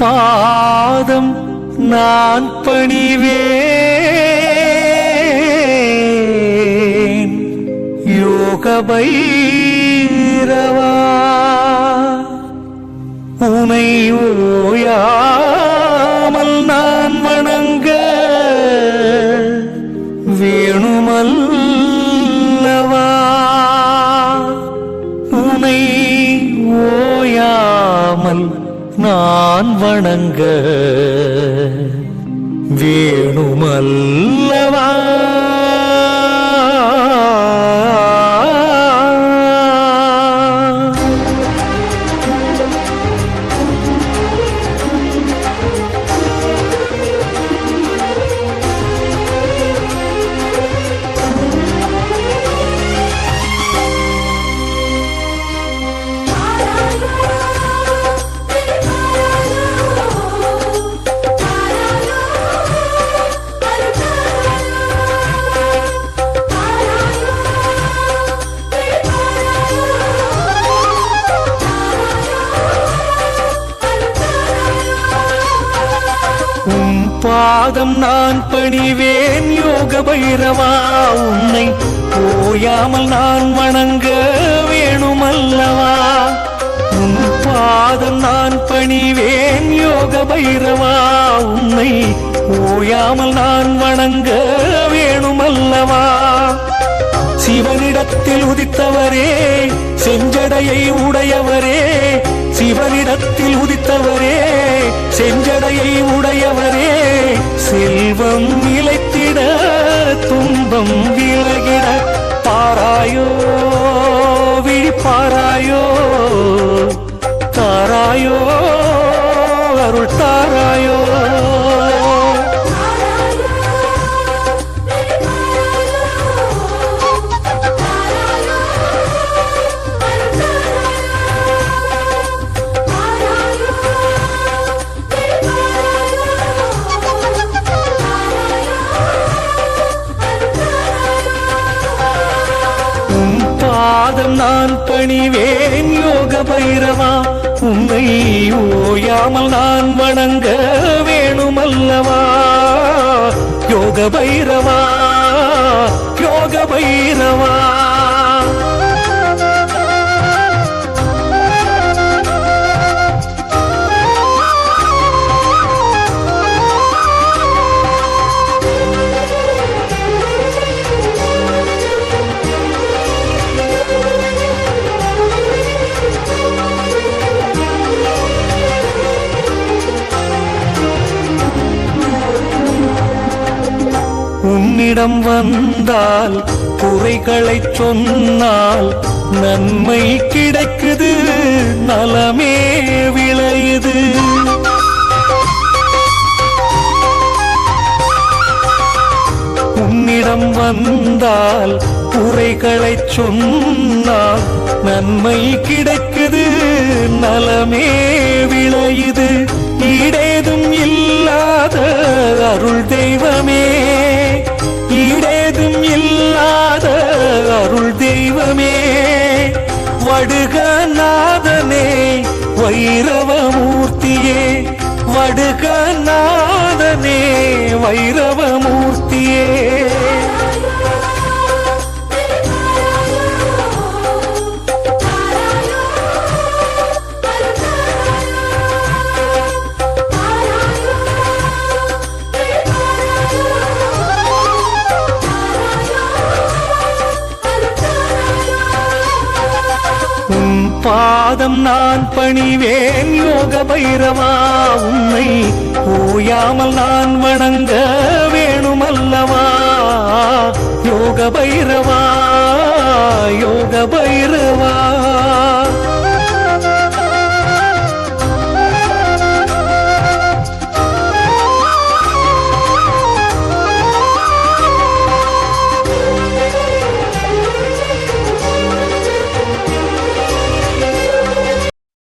பாதம் நான் பணிவேன். யோக உனை ஓயா நான் வணங்க வேணுமல்லவா? பாதம் நான் பணிவேன் யோக பைரவா உன்னை போயாமல் நான் வணங்க வேணுமல்லவா? உன் பாதம் நான் பணிவேன் யோக பைரவா உன்னை போயாமல் நான் வணங்க வேணுமல்லவா? சிவனிடத்தில் உதித்தவரே செஞ்சடையை உடையவரே சிவனிடத்தில் உதித்தவரே செஞ்சடையை உடையவரே. செல்வம் நிலைத்திட துன்பம் விலகிட பாராயோ விழிப்பாராயோ தாராயோ அருள் தாராயோ. பாதம் நான் பணிவேன் யோக பைரவா. உன்னை ஓயாமல் நான் வணங்க வேணுமல்லவா. யோக பைரவா யோக பைரவா. உன்னிடம் வந்தால் குறைகளை சொன்னால் நன்மை கிடைக்குது நலமே விளையுது. உன்னிடம் வந்தால் குறைகளை சொன்னால் நன்மை கிடைக்குது நலமே விளையுது. இடேதும் இல்லாத அருள் தெய்வமே வைரவமூர்த்தியே வடுகநாதனே வைரவமூர்த்தியே பாதம் நான் பணிவேன் யோக பைரவா உன்னை ஓயாமல் நான் வணங்க வேணுமல்லவா? யோக பைரவா யோக பைரவா